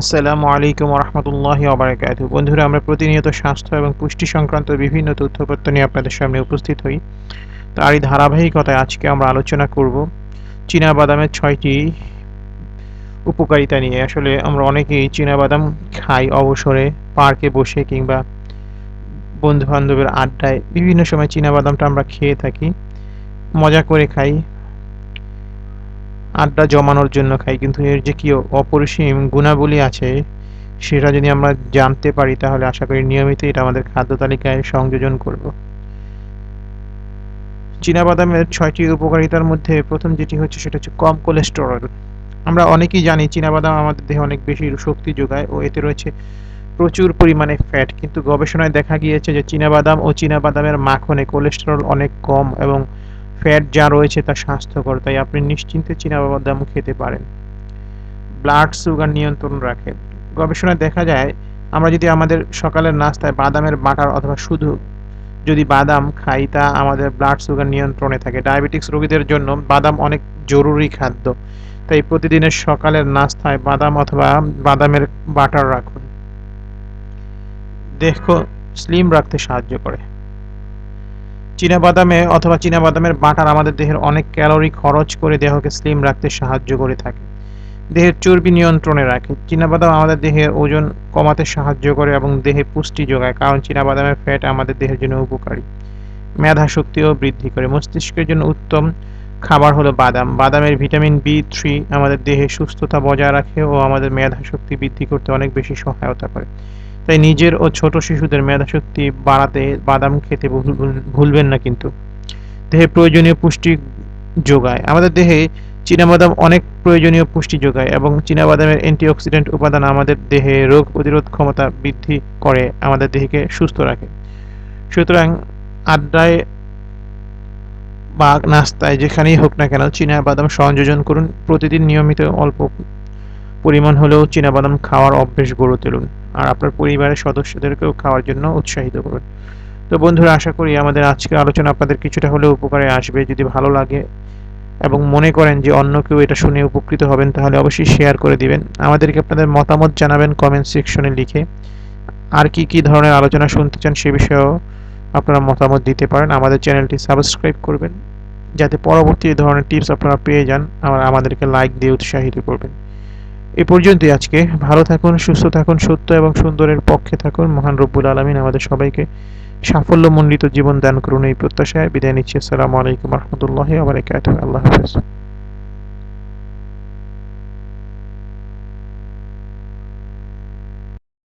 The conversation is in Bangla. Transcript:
আসসালামু আলাইকুম রহমতুল্লাহ আবরাকাত বন্ধুরা, আমরা প্রতিনিয়ত স্বাস্থ্য এবং পুষ্টি সংক্রান্ত বিভিন্ন তথ্যপত্র নিয়ে আপনাদের সামনে উপস্থিত হই। তারই ধারাবাহিকতায় আজকে আমরা আলোচনা করব চীনা বাদামের ছয়টি উপকারিতা নিয়ে। আসলে আমরা অনেকেই চীনা বাদাম খাই অবসরে, পার্কে বসে কিংবা বন্ধু বান্ধবের আড্ডায়। বিভিন্ন সময় চীনা বাদামটা আমরা খেয়ে থাকি, মজা করে খাই। আড্ডা জমানোর জন্য খাই, কিন্তু এর যে কি অপরিসীম গুণাবলী আছে, সেটা যদি আমরা জানতে পারি, তাহলে আশা করি নিয়মিত এটা আমাদের খাদ্য তালিকায় সংযোজন করব। বাদামের ছয়টি উপকারিতার মধ্যে প্রথম যেটি হচ্ছে, সেটা হচ্ছে কম কোলেস্টেরল আমরা অনেকেই জানি বাদাম আমাদের দেহে অনেক বেশি শক্তি যোগায় ও এতে রয়েছে প্রচুর পরিমাণে ফ্যাট কিন্তু গবেষণায় দেখা গিয়েছে যে বাদাম ও বাদামের মাখনে কোলেস্টেরল অনেক কম এবং ফ্যাট যা রয়েছে তা স্বাস্থ্যকর, তাই আপনি নিশ্চিন্তে বাদাম খেতে পারেন। ব্লাড সুগার নিয়ন্ত্রণ রাখে। গবেষণায় দেখা যায়, আমরা যদি আমাদের সকালের নাস্তায় বাদামের বাটার অথবা শুধু যদি বাদাম খাই, তা আমাদের ব্লাড সুগার নিয়ন্ত্রণে থাকে। ডায়াবেটিক্স রোগীদের জন্য বাদাম অনেক জরুরি খাদ্য। তাই প্রতিদিনের সকালের নাস্তায় বাদাম অথবা বাদামের বাটার রাখুন। দেহ স্লিম রাখতে সাহায্য করে। বাদামে অথবা বাদামের বাটার আমাদের দেহের অনেক ক্যালোরি খরচ করে দেহকে স্লিম রাখতে সাহায্য করে থাকে। দেহের চর্বি নিয়ন্ত্রণে রাখে। বাদাম আমাদের দেহের ওজন কমাতে সাহায্য করে এবং দেহে পুষ্টি যোগায়, কারণ বাদামের ফ্যাট আমাদের দেহের জন্য উপকারী। মেধা শক্তিও বৃদ্ধি করে। মস্তিষ্কের জন্য উত্তম খাবার হলো বাদাম। বাদামের ভিটামিন বি থ্রি আমাদের দেহে সুস্থতা বজায় রাখে ও আমাদের মেধা শক্তি বৃদ্ধি করতে অনেক বেশি সহায়তা করে। তাই নিজের ও ছোট শিশুদের মেধাশক্তি বাড়াতে বাদাম খেতে ভুলবেন না কিন্তু। দেহে প্রয়োজনীয় পুষ্টি যোগায়। আমাদের দেহে চীনাবাদাম অনেক প্রয়োজনীয় পুষ্টি যোগায় এবং চীনাবাদামের অ্যান্টিঅক্সিডেন্ট উপাদান আমাদের দেহে রোগ প্রতিরোধ ক্ষমতা বৃদ্ধি করে, আমাদের দেহকে সুস্থ রাখে। সুতরাং আড্ডায় বা নাস্তায় যেখানেই হোক না কেন চীনা বাদাম সংযোজন করুন। প্রতিদিন নিয়মিত অল্প পরিমাণ হলেও বাদাম খাওয়ার অভ্যেস গড়ে তুলুন। আর আপনার পরিবারের সদস্যদেরকেও খাওয়ার জন্য উৎসাহিত করুন। তো বন্ধুরা, আশা করি আমাদের আজকের আলোচনা আপনাদের কিছুটা হলেও উপকারে আসবে। যদি ভালো লাগে এবং মনে করেন যে অন্য কেউ এটা শুনে উপকৃত হবেন, তাহলে অবশ্যই শেয়ার করে দিবেন। আমাদেরকে আপনাদের মতামত জানাবেন কমেন্ট সেকশনে লিখে। আর কি কি ধরনের আলোচনা শুনতে চান সে বিষয়েও আপনারা মতামত দিতে পারেন। আমাদের চ্যানেলটি সাবস্ক্রাইব করবেন। যাতে পরবর্তী ধরনের টিপস আপনারা পেয়ে যান আর আমাদেরকে লাইক দিয়ে উৎসাহিত করবেন। এ পর্যন্তই আজকে। ভালো থাকুন, সুস্থ থাকুন, সত্য এবং সুন্দরের পক্ষে থাকুন। মহান রব্বুল আলমিন আমাদের সবাইকে সাফল্যমণ্ডিত জীবন দান করুন এই প্রত্যাশায়। বিদায় নিচ্ছি। আসসালামু আলাইকুম রহমতুল্লাহ আবার আল্লাহ হাফেজ।